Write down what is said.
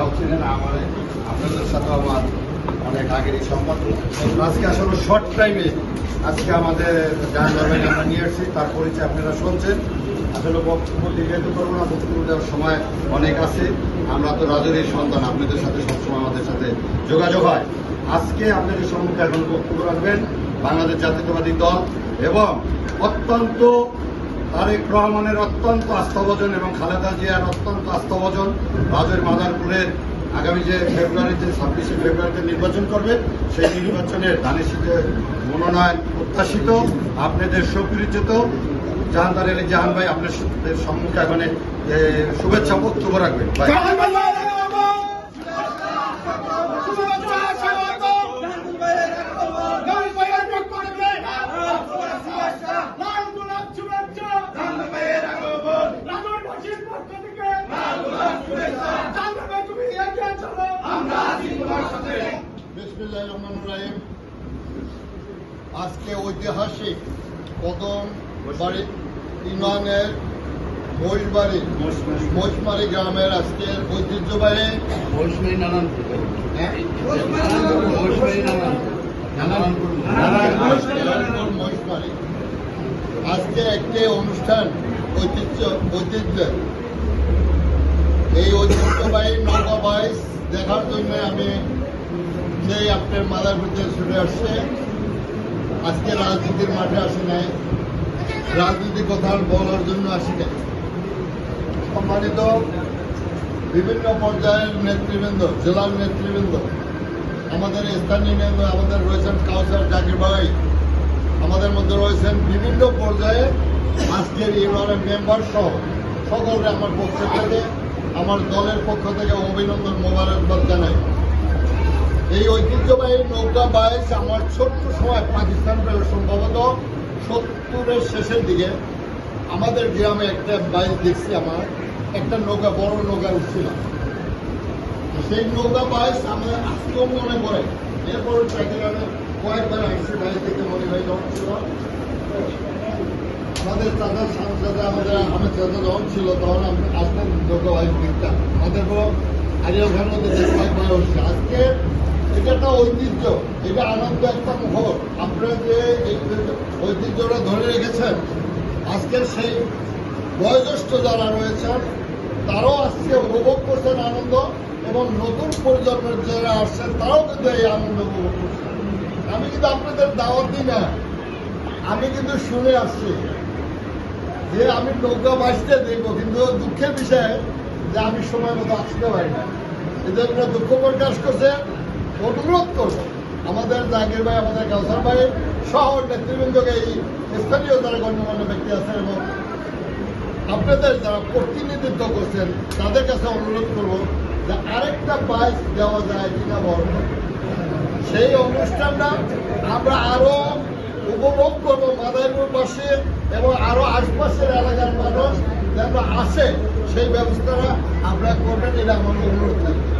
আপনারাও ছিলেন আমার, আপনাদের সাথে আমার অনেক আগের এই সম্পর্ক আজকে আসলে শর্ট টাইমে আজকে আমাদের জাহান দরবারে আমরা নিয়ে এসেছি তার পরিচয় আপনারা শুনছেন। আসলে বক্তব্য দীর্ঘায়িত করব না, বক্তব্য দেওয়ার সময় অনেক আছে। আমরা তো রাজনীতির সন্তান, আপনাদের সাথে সবসময় আমাদের সাথে যোগাযোগ হয়। আজকে আপনাদের সম্মুখে এখন বক্তব্য রাখবেন বাংলাদেশ জাতীয়তাবাদী দল এবং অত্যন্ত তারেক রহমানের অত্যন্ত আস্থাভজন এবং খালেদা জিয়ার অত্যন্ত আস্থাভজন রাজের মাদারপুরের আগামী যে ফেব্রুয়ারিতে ছাব্বিশে ফেব্রুয়ারিতে নির্বাচন করবে, সেই নির্বাচনের ধানের শীতে মনোনয়ন প্রত্যাশিত, আপনাদের সুপরিচিত। জাহানদার আলী জাহান ভাই, আপনাদের সম্মুখে এখানে শুভেচ্ছা বক্তব্য রাখবেন। ভাই। বিসমিল্লাহির রহমানির রহিম। আজকে ঐতিহাসিক কদম বাড়ি ইউনিয়নের মহিষবাড়ি মহিষমারি গ্রামের আজকের ঐতিহ্যবাহী নানান হ্যাঁ? মহিষমারি আজকে একটি অনুষ্ঠান ঐতিহ্য ঐতিহ্য এই ঐতিহ্যবাহী নৌকা বাইশ দেখার জন্য আমি আপনার মাদারপুরতে ছুটে আসছে। আজকে রাজনীতির মাঠে আসি নাই। রাজনীতি কথা বলার জন্য আসি নাই। সম্মানিত বিভিন্ন পর্যায়ের নেতৃবৃন্দ, জেলার নেতৃবৃন্দ, আমাদের স্থানীয় নেতৃবৃন্দ আমাদের রয়েছেন কাউসার জাকির ভাই। আমাদের মধ্যে রয়েছেন বিভিন্ন পর্যায়ে আজকের ইউনিয়নের মেম্বার সহ সকলকে আমার পক্ষ থেকে, আমার দলের পক্ষ থেকে অভিনন্দন মোবারকবাদ জানাই। এই ঐতিহ্যবাহী নৌকা বাইশ আমার ছোট্ট সময় পাকিস্তান পেল সম্ভবত সত্তরের শেষের দিকে। আমাদের গ্রামে একটা বাইশ দেখছি আমার, একটা নৌকা, বড় নৌকা উঠছিলাম সেই নৌকা বাইশ আমার আজকেও মনে পড়ে এরপর আমি কয়েকবার আসছি বাইশ থেকে মনে হয় যখন ছিল। আমাদের চাচা সাংসদে আমাদের আহমেদ চাচা যখন ছিল, তখন আমি আসতেন নৌকা বাইশ দেখতাম আমাদের আগে ওখানে উঠছে আজকে ঐতিহ্য, এটা আনন্দ একটা মুহূর্ত আপনারা যে ঐতিহ্যটা ধরে রেখেছেন, আজকের সেই বয়োজ্যেষ্ঠ যারা রয়েছেন, তারাও আজকে উপভোগ করছেন আনন্দ এবং নতুন প্রজন্মের যারা আসছেন, তারাও কিন্তু এই আনন্দ উপভোগ করছেন। আমি কিন্তু আপনাদের দাওয়াত দিই না, আমি কিন্তু শুনে আসছি যে আমি নৌকা বাঁচতে দেখব, কিন্তু দুঃখের বিষয় যে আমি সময় মতো আসতে পারি না। এজন্য দুঃখ প্রকাশ করছে অনুরোধ করব, আমাদের জাকির ভাই, আমাদের কাউসার ভাই সহ নেতৃবৃন্দকে এই স্থানীয় যারা গণ্যমান্য ব্যক্তি আছেন এবং আপনাদের যারা প্রতিনিধিত্ব করছেন, তাদের কাছে অনুরোধ করব যে আরেকটা বাইক দেওয়া যায় কিনা বল। সেই অনুষ্ঠানটা আমরা আরও উপভোগ করব মাদারীপুর পাশে এবং আরও আশপাশের এলাকার মানুষ যেন আসে, সেই ব্যবস্থাটা আমরা করবেন, এটা আমার অনুরোধ থাকবে।